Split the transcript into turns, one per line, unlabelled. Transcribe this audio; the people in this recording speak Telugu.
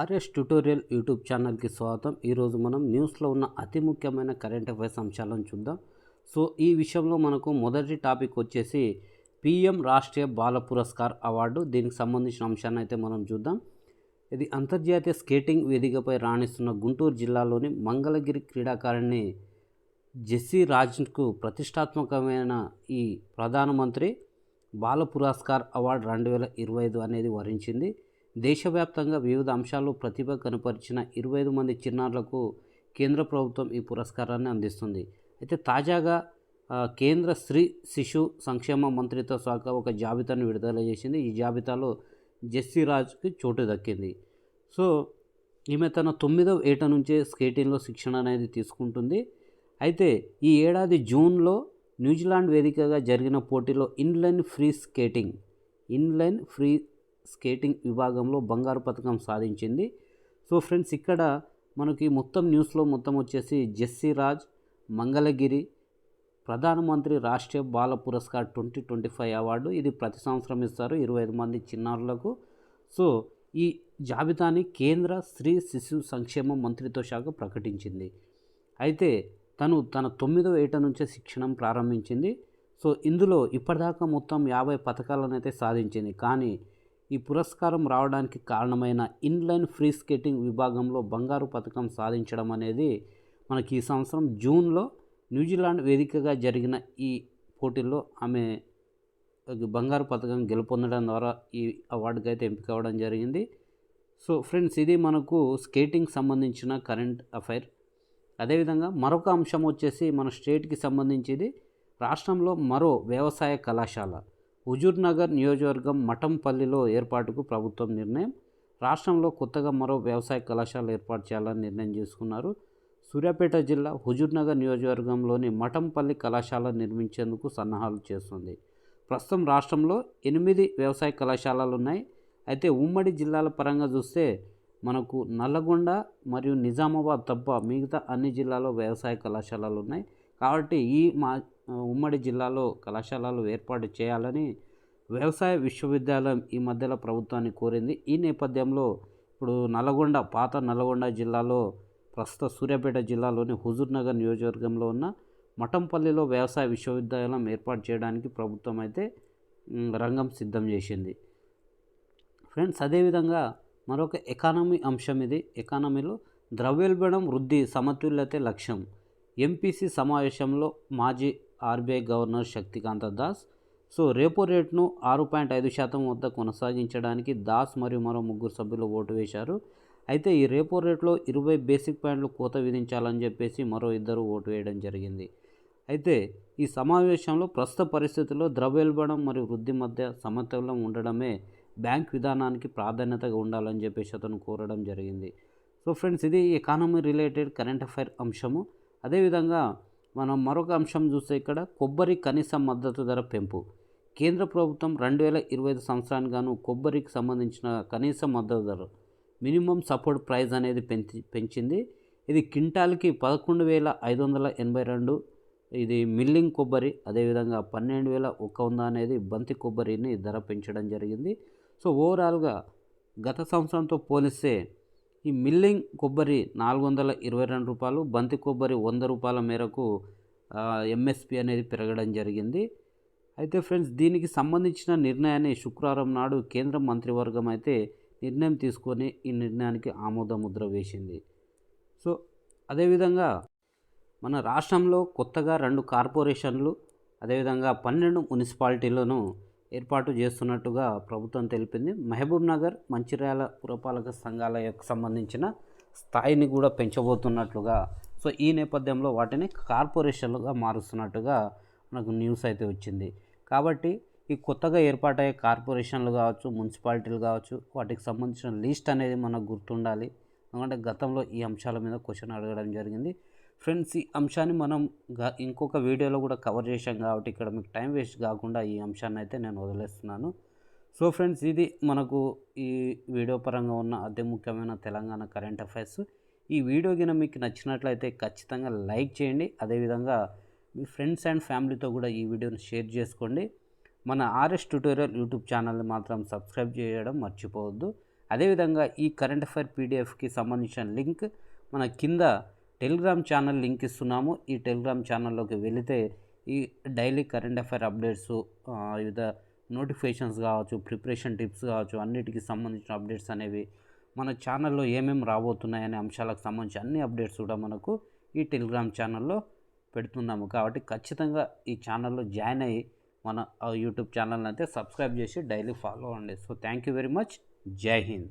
ఆర్ఎస్ ట్యూటోరియల్ యూట్యూబ్ ఛానల్కి స్వాగతం. ఈరోజు మనం న్యూస్లో ఉన్న అతి ముఖ్యమైన కరెంట్ అఫైర్స్ అంశాలను చూద్దాం. సో ఈ విషయంలో మనకు మొదటి టాపిక్ వచ్చేసి పిఎం రాష్ట్రీయ బాల పురస్కార్ అవార్డు. దీనికి సంబంధించిన అంశాన్ని అయితే మనం చూద్దాం. ఇది అంతర్జాతీయ స్కేటింగ్ వేదికపై రాణిస్తున్న గుంటూరు జిల్లాలోని మంగళగిరి క్రీడాకారిణి జెస్సీ రాజ్కు ప్రతిష్టాత్మకమైన ఈ ప్రధానమంత్రి బాల పురస్కార్ అవార్డు రెండు వేల ఇరవై ఐదు అనేది వరించింది. దేశవ్యాప్తంగా వివిధ అంశాల్లో ప్రతిభ కనపరిచిన ఇరవై ఐదు మంది చిన్నారులకు కేంద్ర ప్రభుత్వం ఈ పురస్కారాన్ని అందిస్తుంది. అయితే తాజాగా కేంద్ర స్త్రీ శిశు సంక్షేమ మంత్రిత్వ శాఖ ఒక జాబితాను విడుదల చేసింది. ఈ జాబితాలో జెస్సీ రాజ్కి చోటు దక్కింది. సో ఈమె తన తొమ్మిదవ ఏట నుంచే స్కేటింగ్లో శిక్షణ అనేది తీసుకుంటుంది. అయితే ఈ ఏడాది జూన్లో న్యూజిలాండ్ వేదికగా జరిగిన పోటీలో inline free skating inline free skating విభాగంలో బంగారు పథకం సాధించింది. సో ఫ్రెండ్స్ ఇక్కడ మనకి మొత్తం న్యూస్లో మొత్తం వచ్చేసి జెస్సీ రాజ్ మంగళగిరి ప్రధానమంత్రి Rashtriya Bal Puraskar twenty twenty five award ఇది ప్రతి సంవత్సరం ఇస్తారు ఇరవై ఐదు మంది చిన్నారులకు. సో ఈ జాబితాని కేంద్ర స్త్రీ శిశు సంక్షేమ మంత్రిత్వ శాఖ ప్రకటించింది. అయితే తను తన తొమ్మిదవ ఏట నుంచే శిక్షణం ప్రారంభించింది. సో ఇందులో ఇప్పటిదాకా మొత్తం యాభై పథకాలను అయితే సాధించింది. కానీ ఈ పురస్కారం రావడానికి కారణమైన ఇన్లైన్ ఫ్రీ స్కేటింగ్ విభాగంలో బంగారు పథకం సాధించడం అనేది మనకి ఈ సంవత్సరం జూన్లో న్యూజిలాండ్ వేదికగా జరిగిన ఈ పోటీల్లో ఆమె బంగారు పథకం గెలుపొందడం ద్వారా ఈ అవార్డుకి అయితే ఎంపిక అవ్వడం జరిగింది. సో ఫ్రెండ్స్ ఇది మనకు స్కేటింగ్ సంబంధించిన కరెంట్ అఫైర్. అదేవిధంగా మరొక అంశం వచ్చేసి మన స్టేట్కి సంబంధించింది. రాష్ట్రంలో మరో వ్యవసాయ కళాశాల. హుజూర్నగర్ నియోజకవర్గం మఠంపల్లిలో ఏర్పాటుకు ప్రభుత్వం నిర్ణయం. రాష్ట్రంలో కొత్తగా మరో వ్యవసాయ కళాశాల ఏర్పాటు చేయాలని నిర్ణయం చేసుకున్నారు. సూర్యాపేట జిల్లా హుజూర్నగర్ నియోజకవర్గంలోని మఠంపల్లి కళాశాల నిర్మించేందుకు సన్నాహాలు చేస్తుంది. ప్రస్తుతం రాష్ట్రంలో ఎనిమిది వ్యవసాయ కళాశాలలు ఉన్నాయి అయితే ఉమ్మడి జిల్లాల పరంగా చూస్తే మనకు నల్లగొండ మరియు నిజామాబాద్ తప్ప మిగతా అన్ని జిల్లాలో వ్యవసాయ కళాశాలలు ఉన్నాయి కాబట్టి ఈ మా ఉమ్మడి జిల్లాలో కళాశాలలు ఏర్పాటు చేయాలని వ్యవసాయ విశ్వవిద్యాలయం ఈ మధ్యలో ప్రభుత్వాన్ని కోరింది. ఈ నేపథ్యంలో ఇప్పుడు నల్గొండ పాత నల్గొండ జిల్లాలో ప్రస్తుత సూర్యాపేట జిల్లాలోని హుజూర్నగర్ నియోజకవర్గంలో ఉన్న మఠంపల్లిలో వ్యవసాయ విశ్వవిద్యాలయం ఏర్పాటు చేయడానికి ప్రభుత్వం అయితే రంగం సిద్ధం చేసింది. ఫ్రెండ్స్ అదేవిధంగా మరొక ఎకానమీ అంశం ఇది. ఎకానమీలో ద్రవ్యోల్బణం వృద్ధి సమతుల్యతే లక్ష్యం. ఎంపీసీ సమావేశంలో మాజీ RBI governor Shaktikanta Das. So repo రేట్ను ఆరు పాయింట్ ఐదు శాతం వద్ద కొనసాగించడానికి దాస్ మరియు మరో ముగ్గురు సభ్యులు ఓటు వేశారు. అయితే ఈ రేపో రేట్లో ఇరవై బేసిక్ పాయింట్లు కోత విధించాలని చెప్పేసి మరో ఇద్దరు ఓటు వేయడం జరిగింది. అయితే ఈ సమావేశంలో ప్రస్తుత పరిస్థితుల్లో ద్రవ్యోల్బణం మరియు వృద్ధి మధ్య సమతుల్యం ఉండడమే బ్యాంక్ విధానానికి ప్రాధాన్యతగా ఉండాలని చెప్పేసి అతను కోరడం జరిగింది. సో ఫ్రెండ్స్ ఇది ఎకానమీ రిలేటెడ్ కరెంట్ అఫైర్ అంశము. అదేవిధంగా మనం మరొక అంశం చూస్తే ఇక్కడ కొబ్బరి కనీస మద్దతు ధర పెంపు. కేంద్ర ప్రభుత్వం రెండు వేల ఇరవై ఐదు సంవత్సరానికి గాను కొబ్బరికి సంబంధించిన కనీస మద్దతు ధర మినిమం సపోర్ట్ ప్రైస్ అనేది పెంచి పెంచింది. ఇది క్వింటాల్కి పదకొండు వేల ఐదు వందల ఎనభై రెండు ఇది మిల్లింగ్ కొబ్బరి అదేవిధంగా పన్నెండు వేల ఒక వంద అనేది బంతి కొబ్బరిని ధర పెంచడం జరిగింది. సో ఓవరాల్గా గత సంవత్సరంతో పోలిస్తే ఈ మిల్లింగ్ కొబ్బరి నాలుగు వందల ఇరవై రెండు రూపాయలు బంతి కొబ్బరి వంద రూపాయల మేరకు ఎంఎస్పి అనేది పెరగడం జరిగింది. అయితే ఫ్రెండ్స్ దీనికి సంబంధించిన నిర్ణయాన్ని శుక్రవారం నాడు కేంద్ర మంత్రివర్గం అయితే నిర్ణయం తీసుకొని ఈ నిర్ణయానికి ఆమోద ముద్ర వేసింది. సో అదేవిధంగా మన రాష్ట్రంలో కొత్తగా రెండు కార్పొరేషన్లు అదేవిధంగా పన్నెండు మున్సిపాలిటీలను ఏర్పాటు చేస్తున్నట్టుగా ప్రభుత్వం తెలిపింది. మహబూబ్ నగర్ మంచిర్యాల పురపాలక సంఘాల యొక్క సంబంధించిన స్థాయిని కూడా పెంచబోతున్నట్లుగా సో ఈ నేపథ్యంలో వాటిని కార్పొరేషన్లుగా మారుస్తున్నట్టుగా మనకు న్యూస్ అయితే వచ్చింది. కాబట్టి ఈ కొత్తగా ఏర్పాటయ్యే కార్పొరేషన్లు కావచ్చు మున్సిపాలిటీలు కావచ్చు వాటికి సంబంధించిన లిస్ట్ అనేది మనకు గుర్తుండాలి. ఎందుకంటే గతంలో ఈ అంశాల మీద క్వశ్చన్ అడగడం జరిగింది. ఫ్రెండ్స్ ఈ అంశాన్ని మనం ఇంకొక వీడియోలో కూడా కవర్ చేశాం కాబట్టి ఇక్కడ మీకు టైం వేస్ట్ కాకుండా ఈ అంశాన్ని అయితే నేను వదిలేస్తున్నాను. సో ఫ్రెండ్స్ ఇది మనకు ఈ వీడియో పరంగా ఉన్న అతి ముఖ్యమైన తెలంగాణ కరెంట్ అఫైర్స్. ఈ వీడియో కింద మీకు నచ్చినట్లయితే ఖచ్చితంగా లైక్ చేయండి. అదేవిధంగా మీ ఫ్రెండ్స్ అండ్ ఫ్యామిలీతో కూడా ఈ వీడియోని షేర్ చేసుకోండి. మన ఆర్ఎస్ ట్యూటోరియల్ యూట్యూబ్ ఛానల్ని మాత్రం సబ్స్క్రైబ్ చేయడం మర్చిపోవద్దు. అదేవిధంగా ఈ కరెంట్ అఫైర్ పీడిఎఫ్కి సంబంధించిన లింక్ మన కింద టెలిగ్రామ్ ఛానల్ లింక్ ఇస్తున్నాము. ఈ టెలిగ్రామ్ ఛానల్లోకి వెళితే ఈ డైలీ కరెంట్ అఫైర్ అప్డేట్స్ వివిధ నోటిఫికేషన్స్ కావచ్చు ప్రిపరేషన్ టిప్స్ కావచ్చు అన్నిటికి సంబంధించిన అప్డేట్స్ అనేవి మన ఛానల్లో ఏమేమి రాబోతున్నాయనే అంశాలకు సంబంధించి అన్ని అప్డేట్స్ కూడా మనకు ఈ టెలిగ్రామ్ ఛానల్లో పెడుతున్నాము. కాబట్టి ఖచ్చితంగా ఈ ఛానల్లో జాయిన్ అయ్యి మన యూట్యూబ్ ఛానల్ అయితే సబ్స్క్రైబ్ చేసి డైలీ ఫాలో అవ్వండి. So thank you very much. Jai Hind.